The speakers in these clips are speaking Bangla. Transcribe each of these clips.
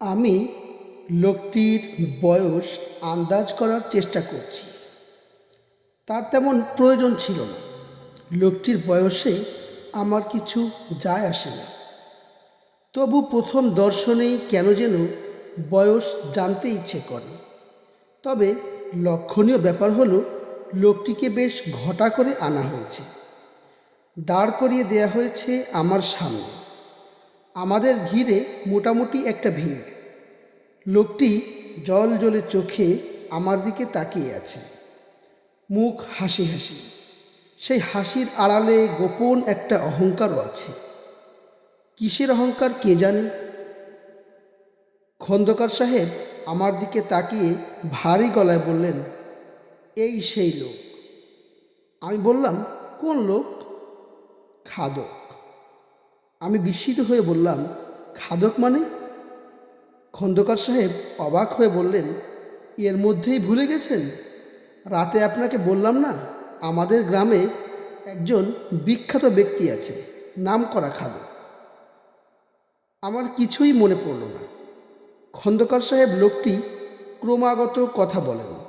আমি লোকটির বয়স আন্দাজ করার চেষ্টা করছি। তার তেমন প্রয়োজন ছিল না। লোকটির বয়সে আমার কিছু যায় আসে না। তবু প্রথম দর্শনেই কেন যেন বয়স জানতে ইচ্ছে করে। তবে লক্ষণীয় ব্যাপার হলো, লোকটিকে বেশ ঘটা করে আনা হয়েছে। দাঁড় করিয়ে দেয়া হয়েছে আমার সামনে। আমাদের ঘিরে মোটামুটি একটা ভিড়। লোকটি জল জলে চোখে আমার দিকে তাকিয়ে আছে। মুখ হাসি হাসি। সেই হাসির আড়ালে গোপন একটা অহংকারও আছে। কিসের অহংকার কে জানে? খন্দকার সাহেব আমার দিকে তাকিয়ে ভারী গলায় বললেন, এই সেই লোক। আমি বললাম, কোন লোক? খাদক। আমি বিস্মিত হয়ে বললাম, খাদক মানে? খন্দকার সাহেব অবাক হয়ে বললেন, এর মধ্যেই ভুলে গেছেন? রাতে আপনাকে বললাম না, আমাদের গ্রামে একজন বিখ্যাত ব্যক্তি আছে, নাম করা খাদক। আমার কিছুই মনে পড়ল না। খন্দকার সাহেব লোকটি ক্রমাগত কথা বলেন।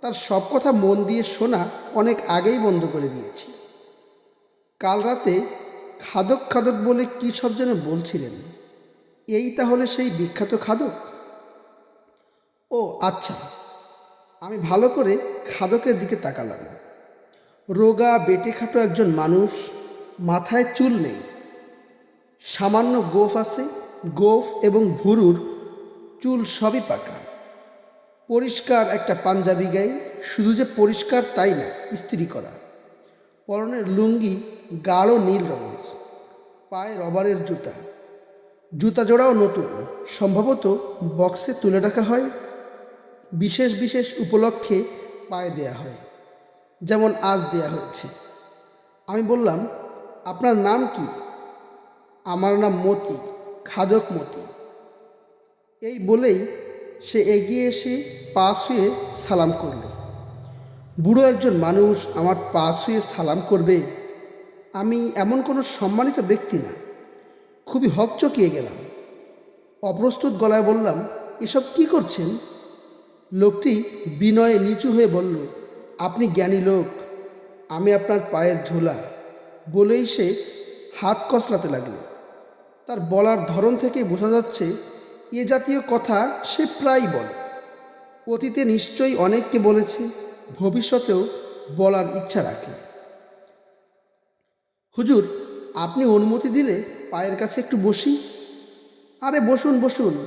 তার সব কথা মন দিয়ে শোনা অনেক আগেই বন্ধ করে দিয়েছি। কাল রাতে খাদক খাদক বলে কী সব যেন বলছিলেন? এই তাহলে সেই বিখ্যাত খাদক? ও আচ্ছা। আমি ভালো করে খাদকের দিকে তাকালাম। রোগা বেটে খাটো একজন মানুষ, মাথায় চুল নেই। সামান্য গোফ আছে, গোফ এবং ভুরুর চুল সবই পাকা। পরিষ্কার একটা পাঞ্জাবি গায়ে, শুধু যে পরিষ্কার তাই না, ইস্ত্রি করা। পরনের লুঙ্গি গাঢ় নীল রঙের, পায়ে রবারের জুতা। জুতা জোড়াও নতুন। সম্ভবত বক্সে তুলে রাখা হয়। বিশেষ বিশেষ উপলক্ষে পায়ে দেয়া হয়। যেমন আজ দেয়া হয়েছে। আমি বললাম, আপনার নাম কি? আমার নাম মতি, খাদক মতি। এই বলেই সে এগিয়ে এসে পা শুয়ে সালাম করল। বুড়ো একজন মানুষ আমার পা শুয়ে সালাম করবে। আমি এমন কোনো সম্মানিত ব্যক্তি না। খুবই হকচকিয়ে গেলাম। অপ্রস্তুত গলায় বললাম, এসব কি করছেন? লোকটি বিনয়ে নিচু হয়ে বলল, আপনি জ্ঞানী লোক। আমি আপনার পায়ের ধুলা। বলেই সে হাত কসলাতে লাগল। তার বলার ধরন থেকে বোঝা যাচ্ছে, এ জাতীয় কথা সে প্রায় বলে। অতীতে নিশ্চয়ই অনেককে বলেছে। ভবিষ্যতেও বলার ইচ্ছা রাখে। হুজুর, আপনি অনুমতি দিলে পায়ের কাছে একটু বসি। আরে বসুন বসুন,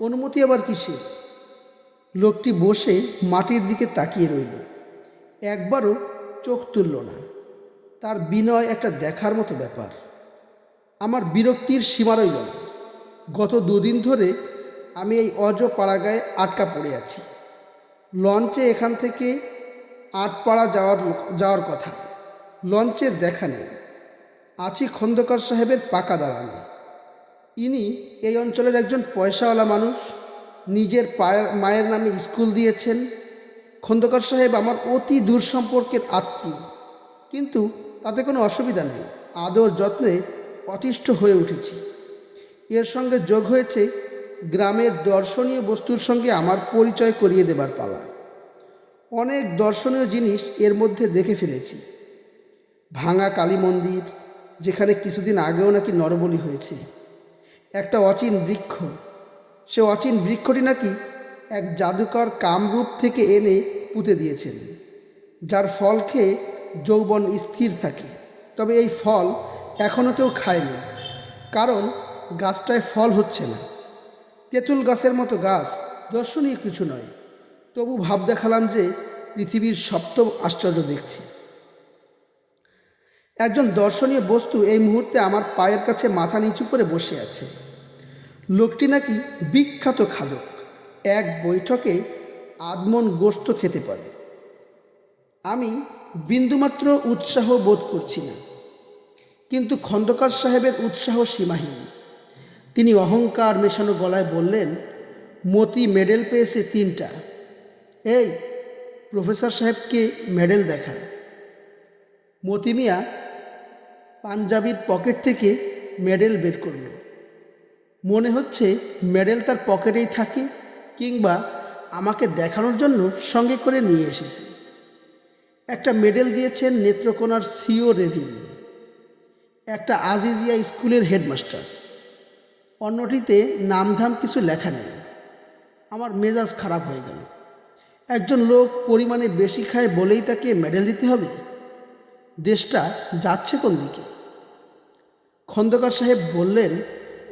অনুমতি আবার কিসে লোকটি বসে মাটির দিকে তাকিয়ে রইল। একবারও চোখ তুলল না। তার বিনয় একটা দেখার মতো ব্যাপার। আমার বিরক্তির সীমা রইল না। গত দুদিন ধরে আমি এই অজ পাড়াগায় আটকা পড়ে আছি। লঞ্চে এখান থেকে আটপাড়া যাওয়ার যাওয়ার কথা। লঞ্চের দেখা নেই। আছি খন্দকার সাহেবের পাকা দাঁড়ানো ইনি এই অঞ্চলের একজন পয়সাওয়ালা মানুষ। নিজের পায়ের, মায়ের নামে স্কুল দিয়েছেন। খন্দকার সাহেব আমার অতি দূর সম্পর্কের আত্মীয়। কিন্তু তাতে কোনো অসুবিধা নেই। আদর যত্নে অতিষ্ঠ হয়ে উঠেছি। এর সঙ্গে যোগ হয়েছে গ্রামের দর্শনীয় বস্তুর সঙ্গে আমার পরিচয় করিয়ে দেবার পালা। অনেক দর্শনীয় জিনিস এর মধ্যে দেখে ফেলেছি। ভাঙা কালী মন্দির, যেখানে কিছুদিন আগেও নাকি নরবলি হয়েছে। একটা অচিন বৃক্ষ। সে অচিন বৃক্ষটি নাকি এক জাদুকর কামরূপ থেকে এনে পুঁতে দিয়েছেন, যার ফল খেয়ে যৌবন স্থির থাকে। তবে এই ফল এখনও কেউ খায়নি, কারণ গাছটায় ফল হচ্ছে না। তেঁতুল গাছের মতো গাছ দর্শনীয় কিছু নয়। তবু ভাব দেখালাম যে পৃথিবীর সপ্তম আশ্চর্য দেখছি। একজন দর্শনীয় বস্তু এই মুহূর্তে আমার পায়ের কাছে মাথা নিচু করে বসে আছে। লোকটি নাকি বিখ্যাত খাদক। এক বৈঠকে আদমন গোস্ত খেতে পারে। আমি বিন্দুমাত্র উৎসাহ বোধ করছি না। কিন্তু খন্দকার সাহেবের উৎসাহ সীমাহীন। তিনি অহংকার মেশানো গলায় বললেন, মতি মেডেল পেয়েছে তিনটা। এই, প্রফেসর সাহেবকে মেডেল দেখায় মতিমিয়া পাঞ্জাবির পকেট থেকে মেডেল বের করল। মনে হচ্ছে মেডেল তার পকেটেই থাকে কিংবা আমাকে দেখানোর জন্য সঙ্গে করে নিয়ে এসেছে। একটা মেডেল দিয়েছেন নেত্রকোনার সিও রেভিন, একটা আজিজিয়া স্কুলের হেডমাস্টার। অন্যটিতে নামধাম কিছু লেখা নেই। আমার মেজাজ খারাপ হয়ে গেল। একজন লোক পরিমাণে বেশি খায় বলেই তাকে মেডেল দিতে হবে। দেশটা যাচ্ছে কোন দিকে? খন্দকার সাহেব বললেন,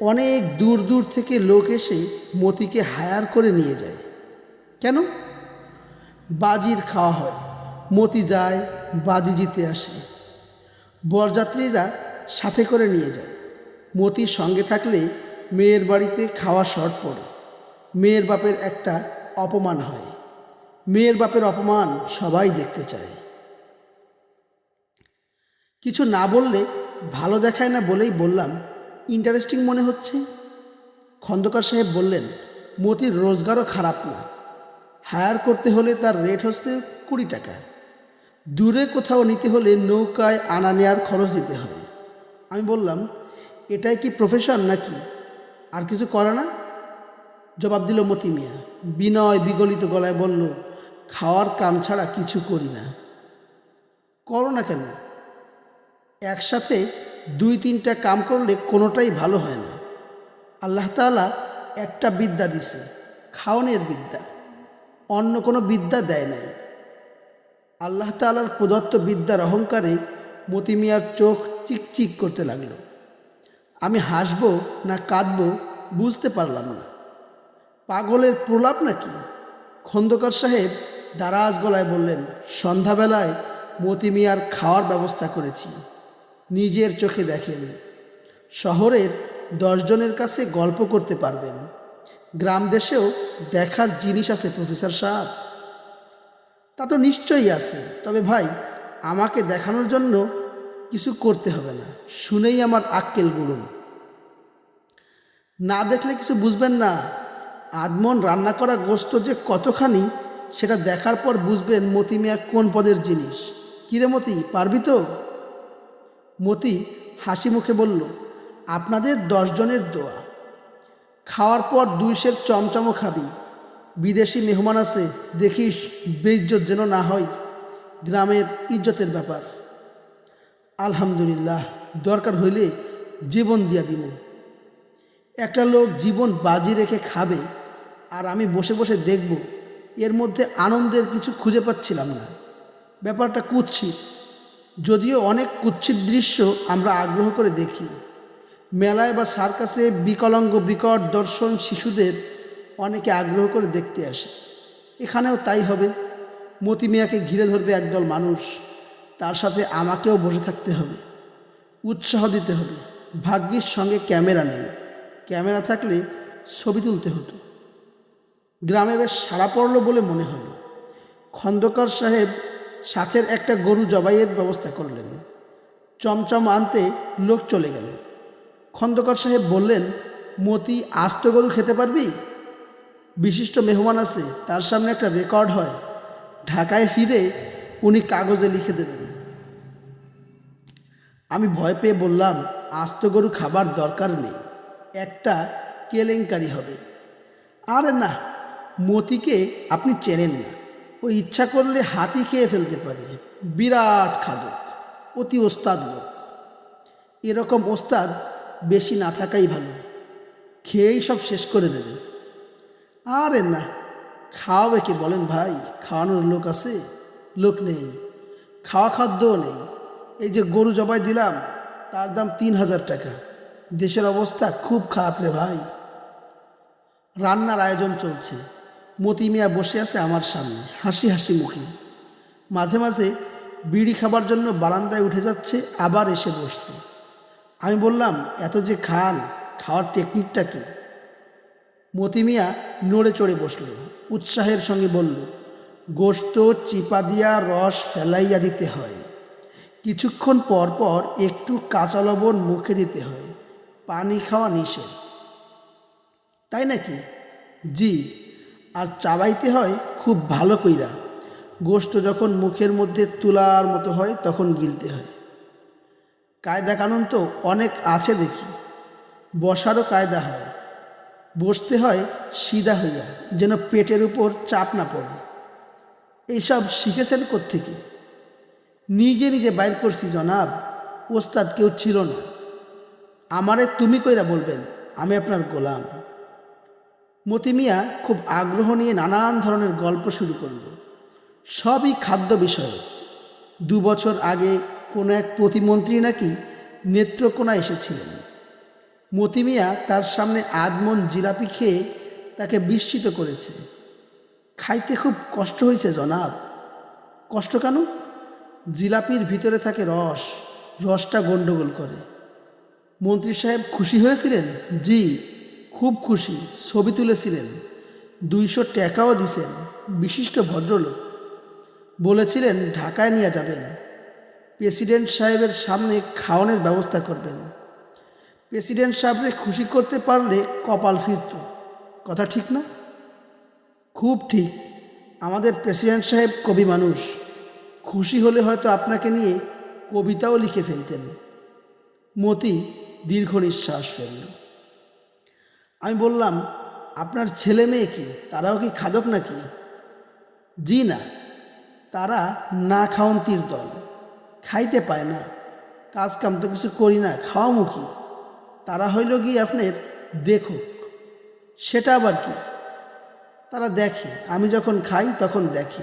অনেক দূর দূর থেকে লোক এসে মতিকে হায়ার করে নিয়ে যায়। কেন? বাজির খাওয়া হয়, মতি যায়, বাজি জিতে আসে। বরযাত্রীরা সাথে করে নিয়ে যায়। মতির সঙ্গে থাকলে মেয়ের বাড়িতে খাওয়া শর্ট পড়ে। মেয়ের বাপের একটা অপমান হয়। মেয়ের বাপের অপমান সবাই দেখতে চায়। কিছু না বললে, ভালো দেখায় না বলেই বললাম ইন্টারেস্টিং মনে হচ্ছে? খন্দকার সাহেব বললেন, মতির রোজগারও খারাপ না। হায়ার করতে হলে তার রেট হচ্ছে কুড়ি টাকা। দূরে কোথাও নিতে হলে নৌকায় আনা নেয়ার খরচ দিতে হয়। আমি বললাম, এটাই কি প্রফেশন নাকি? আর কিছু করে না? জবাব দিল মতি মিয়া, বিনয় বিগলিত গলায় বলল খাওয়ার কাম ছাড়া কিছু করি না। করো না কেন? একসাথে দুই তিনটা কাম করলে কোনোটাই ভালো হয় না। আল্লাহ তাআলা একটা বিদ্যা দিছে খাওয়ানোর বিদ্যা। অন্য কোনো বিদ্যা দেয় নাই। আল্লাহ তাআলার প্রদত্ত বিদ্যার অহংকারে মতি মিয়ার চোখ চিকচিক করতে লাগল। আমি হাসব না কাঁদবো বুঝতে পারলাম না। পাগলের প্রলাপ নাকি? খন্দকার সাহেব দারাজ গলায় বললেন, সন্ধ্যাবেলায় মতি মিয়ার খাওয়ার ব্যবস্থা করেছি। নিজের চোখে দেখেন। শহরের দশজনের কাছে গল্প করতে পারবেন। গ্রাম দেশেও দেখার জিনিস আছে, প্রফেসর সাহেব। তা তো নিশ্চয়ই আছে। তবে ভাই, আমাকে দেখানোর জন্য কিছু করতে হবে না। শুনেই আমার আক্কেল গুলুন। না দেখলে কিছু বুঝবেন না। আদমন রান্না করা গোস্ত যে কতখানি সেটা দেখার পর বুঝবেন মতি মিয়া কোন পদের জিনিস। কিরে মতি, পারবি তো? মতি হাসি মুখে বলল, আপনাদের দশজনের দোয়া। খাওয়ার পর দুই সের চমচমও খাবি। বিদেশি মেহমান আছে, দেখিস বেইজ্জত যেন না হয়। গ্রামের ইজ্জতের ব্যাপার। আলহামদুলিল্লাহ, দরকার হইলে জীবন দিয়া দিব একটা লোক জীবন বাজি রেখে খাবে, আর আমি বসে বসে দেখব এর মধ্যে আনন্দের কিছু খুঁজে পাচ্ছিলাম না। ব্যাপারটা কুৎসিত। যদিও অনেক কুৎসিত দৃশ্য আমরা আগ্রহ করে দেখি। মেলায় বা সার্কাসে বিকলাঙ্গ, বিকট দর্শন শিশুদের অনেকে আগ্রহ করে দেখতে আসে। এখানেও তাই হবে। মতি মিয়াকে ঘিরে ধরবে একদল মানুষ। তার সাথে আমাকেও বসে থাকতে হবে। উৎসাহ দিতে হবে। ভাগ্যের সঙ্গে ক্যামেরা নেই। ক্যামেরা থাকলে ছবি তুলতে হতো। গ্রামে বেশ সাড়া পড়ল বলে মনে হলো। খন্দকার সাহেব সাথের একটা গরু জবাইয়ের ব্যবস্থা করলেন। চমচম আনতে লোক চলে গেল। খন্দকার সাহেব বললেন, মতি আস্ত গরু খেতে পারবি? বিশিষ্ট মেহমান আছে, তার সামনে একটা রেকর্ড হয়। ঢাকায় ফিরে উনি কাগজে লিখে দেবেন। আমি ভয় পেয়ে বললাম, আস্ত গরু খাবার দরকার নেই। একটা কেলেঙ্কারি হবে। আরে না মতিকে আপনি চেনেন না। ও ইচ্ছা করলে হাতি খেয়ে ফেলতে পারে। বিরাট খাদক, অতি ওস্তাদ লোক। এরকম ওস্তাদ বেশি না থাকাই ভালো। খেয়েই সব শেষ করে দেবে। আরে না, খাওয়াবে কি বলেন ভাই? খাওয়ানোর লোক আছে? লোক নেই। খাওয়া খাদ্যও নেই। এই যে গরু জবাই দিলাম, তার দাম তিন হাজার টাকা। দেশের অবস্থা খুব খারাপ রে ভাই। রান্নার আয়োজন চলছে। মতি মিয়া বসে আছে আমার সামনে, হাসি হাসি মুখে। মাঝে মাঝে বিড়ি খাবার জন্য বারান্দায় উঠে যাচ্ছে, আবার এসে বসছে। আমি বললাম, এত যে খান, খাওয়ার টেকনিকটা কি? মতি মিয়া নড়ে চড়ে বসল, উৎসাহের সঙ্গে বলল, গোস্ত, চিপা দিয়া রস ফেলাইয়া দিতে হয়। কিছুক্ষণ পর পর একটু কাঁচা লবণ মুখে দিতে হয়। পানি খাওয়া নিষেধ। তাই নাকি? জি আর চাবাইতে হয় খুব ভালো কইরা। গোস্ত যখন মুখের মধ্যে তুলার মতো হয়, তখন গিলতে হয়। কায়দা কানুন তো অনেক আছে দেখি। বসারও কায়দা হয়। বসতে হয় সিধা হইয়া, যেন পেটের উপর চাপ না পড়ে। এইসব শিখেছেন কোত্থেকে? নিজে নিজে বাইর করছি জনাব, ওস্তাদ কেউ ছিল না। আমারে তুমি কইরা বলবেন, আমি আপনার গোলাম। মতি মিয়া খুব আগ্রহ নিয়ে নানান ধরনের গল্প শুরু করল। সবই খাদ্য বিষয়ে। দু বছর আগে কোনো এক প্রতিমন্ত্রী নাকি নেত্রকোনা এসেছিলেন। মতি মিয়া তার সামনে আদমন জিলাপি খেয়ে তাকে বিস্মিত করেছে। খাইতে খুব কষ্ট হয়েছে, জনাব। কষ্ট কেন? জিলাপির ভিতরে থাকে রস। রসটা গন্ডগোল করে। মন্ত্রী সাহেব খুশি হয়েছিলেন? জি। খুব খুশি ছবি তুলেছিলেন। দুইশো টাকাও দিছেন বিশিষ্ট ভদ্রলোক। বলেছিলেন ঢাকায় নিয়ে যাবেন। প্রেসিডেন্ট সাহেবের সামনে খাওয়ানোর ব্যবস্থা করবেন। প্রেসিডেন্ট সাহেবকে খুশি করতে পারলে কপাল ফিরত। কথা ঠিক না? খুব ঠিক। আমাদের প্রেসিডেন্ট সাহেব কবি মানুষ। খুশি হলে হয়তো আপনাকে নিয়ে কবিতাও লিখে ফেলতেন। মতি দীর্ঘ নিঃশ্বাস ফেলল। আমি বললাম, আপনার ছেলে মেয়ে কি? তারাও কি খাদক নাকি? জি না। তারা না খাওয়ন্তির দল। খাইতে পায় না। কাজ কাম তো কিছু করি না খাওয়ামুখী তারা হইল গিয়ে আপনার দেখুক। সেটা আবার কি? তারা দেখে। আমি যখন খাই তখন দেখি।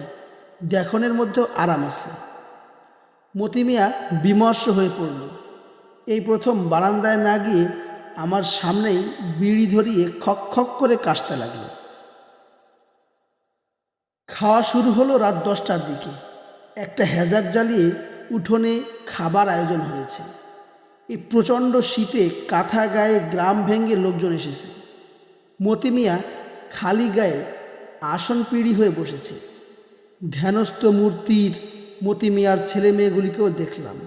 দেখনের মধ্যেও আরাম আছে। মতি মিয়া বিমর্ষ হয়ে পড়ল। এই প্রথম বারান্দায় না গিয়ে আমার সামনেই বিড়ি ধরিয়ে খক খক করে কাশতে লাগল। খাওয়া শুরু হলো রাত দশটার দিকে। একটা হ্যাজার জ্বালিয়ে উঠোনে খাবার আয়োজন হয়েছে। এই প্রচণ্ড শীতে কাঁথা গায়ে গ্রাম ভেঙে লোকজন এসেছে। মতি মিয়া খালি গায়ে আসন পিড়ি হয়ে বসেছে। ধ্যানস্থ মূর্তির মতি মিয়ার ছেলে মেয়েগুলিকেও দেখলাম।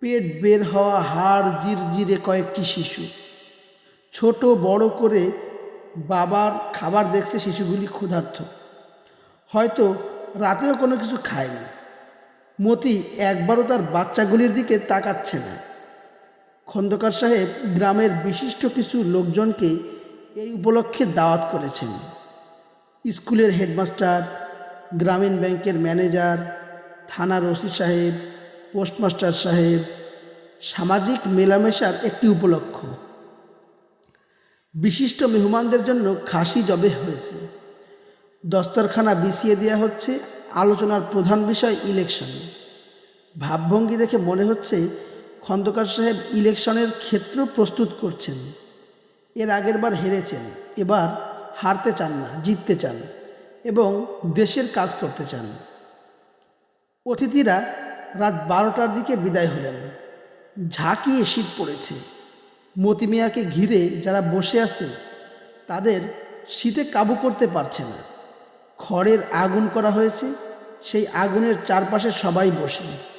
পেট বের হওয়া হাড় জিরজিরে কয়েকটি শিশু। ছোট বড় করে বাবার খাবার দেখছে শিশুগুলি ক্ষুধার্ত। হয়তো রাতেও কোনো কিছু খায়নি। মতি একবারও তার বাচ্চাগুলির দিকে তাকাচ্ছে না। খন্দকার সাহেব গ্রামের বিশিষ্ট কিছু লোকজনকে এই উপলক্ষে দাওয়াত করেছেন। স্কুলের হেডমাস্টার, গ্রামীণ ব্যাংকের ম্যানেজার, থানার ওসি সাহেব পোস্টমাস্টার সাহেব সামাজিক মেলামেশার একটি উপলক্ষ। বিশিষ্ট মেহমানদের জন্য খাসি জবে হয়েছে। দস্তরখানা বিছিয়ে দেওয়া হচ্ছে, আলোচনার প্রধান বিষয় ইলেকশন। ভাবভঙ্গি দেখে মনে হচ্ছে খন্দকার সাহেব ইলেকশনের ক্ষেত্র প্রস্তুত করছেন। এর আগের বার হেরেছেন, এবার হারতে চান না, জিততে চান এবং দেশের কাজ করতে চান। অতিথিরা রাত বারোটার দিকে বিদায় হলেন। ঝাঁকিয়ে শীত পড়েছে। মতিমিয়াকে ঘিরে যারা বসে আছে, তাদের শীতে কাবু করতে পারছে না। খড়ের আগুন করা হয়েছে, সেই আগুনের চারপাশে সবাই বসে।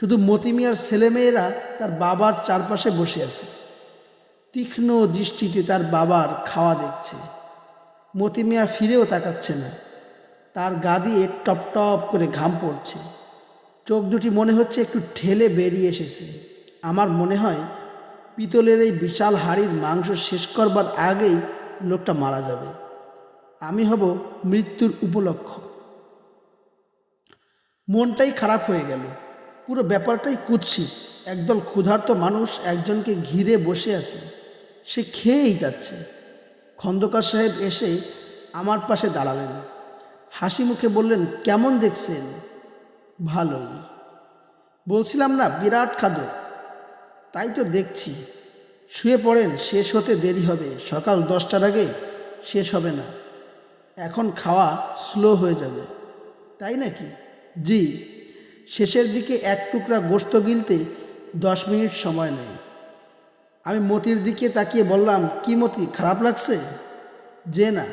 শুধু মতিমিয়ার ছেলেমেয়েরা তার বাবার চারপাশে বসে আছে। তীক্ষ্ণ দৃষ্টিতে তার বাবার খাওয়া দেখছে। মতিমিয়া ফিরেও তাকাচ্ছে না। তার গা দিয়ে টপ টপ করে ঘাম পড়ছে। চোখ দুটি মনে হচ্ছে একটু ঠেলে বেরিয়ে এসেছে। আমার মনে হয় পিতলের এই বিশাল হাড়ির মাংস শেষ করবার আগেই লোকটা মারা যাবে। আমি হব মৃত্যুর উপলক্ষ। মনটাই খারাপ হয়ে গেল। পুরো ব্যাপারটাই কুৎসিত। একদল ক্ষুধার্ত মানুষ একজনকে ঘিরে বসে আছে। সে খেয়েই যাচ্ছে। খন্দকার সাহেব এসে আমার পাশে দাঁড়ালেন। হাসি মুখে বললেন, কেমন দেখছেন? ভালোই। বলছিলাম না, বিরাট খাদক। তাই তো দেখছি। শুয়ে পড়েন, শেষ হতে দেরি হবে। সকাল দশটার আগে শেষ হবে না। এখন খাওয়া স্লো হয়ে যাবে। তাই নাকি? জি। শেষের দিকে এক টুকরা গোস্ত গিলতে দশ মিনিট সময় নেই আমি মতির দিকে তাকিয়ে বললাম, কি মতি, খারাপ লাগছে? যে না।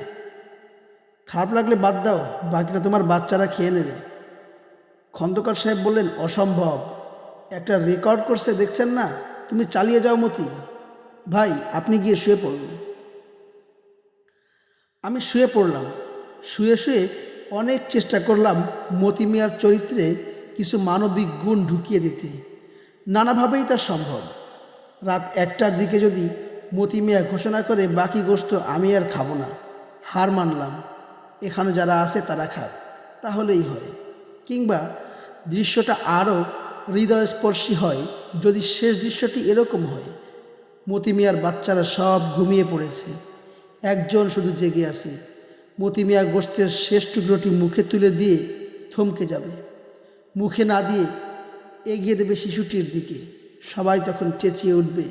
খারাপ লাগলে বাদ দাও, বাকিটা তোমার বাচ্চারা খেয়ে নেবে। খন্দকার সাহেব বললেন, অসম্ভব। একটা রেকর্ড করছে, দেখছেন না? তুমি চালিয়ে যাও মতি। ভাই, আপনি গিয়ে শুয়ে পড়ুন। আমি শুয়ে পড়লাম। শুয়ে শুয়ে অনেক চেষ্টা করলাম মতি মিয়ার চরিত্রে কিছু মানবিক গুণ ঢুকিয়ে দিতে। নানাভাবেই তা সম্ভব। রাত একটার দিকে যদি মতি মিয়া ঘোষণা করে, বাকি গোস্ত আমি আর খাব না, হার মানলাম। এখানে যারা আছে তারা খাক। তাহলেই হয়। কিংবা দৃশ্যটা আরও হৃদয়স্পর্শী হয় যদি শেষ দৃশ্যটি এরকম হয়। মতি মিয়ার বাচ্চারা সব ঘুমিয়ে পড়েছে। একজন শুধু জেগে আছে। মতি মিয়া গোস্তের শেষ টুকরোটি মুখে তুলে দিয়ে থমকে যাবে। মুখে না দিয়ে এগিয়ে দেবে শিশুটির দিকে। সবাই তখন চেঁচিয়ে উঠবে,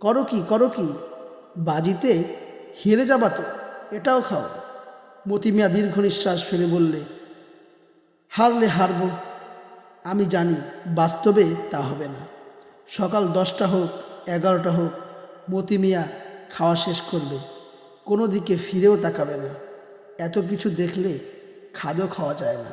করো কি করো কি? বাজিতে হেরে যাবা তো, এটাও খাও। মতি মিয়া দীর্ঘ নিঃশ্বাস ফেলে বললে হারলে হারব, আমি জানি বাস্তবে তা হবে না। সকাল দশটা হোক, এগারোটা হোক, মতি মিয়া খাওয়া শেষ করবে, কোনো দিকে ফিরেও তাকাবে না। এত কিছু দেখলে খাদও খাওয়া যায় না।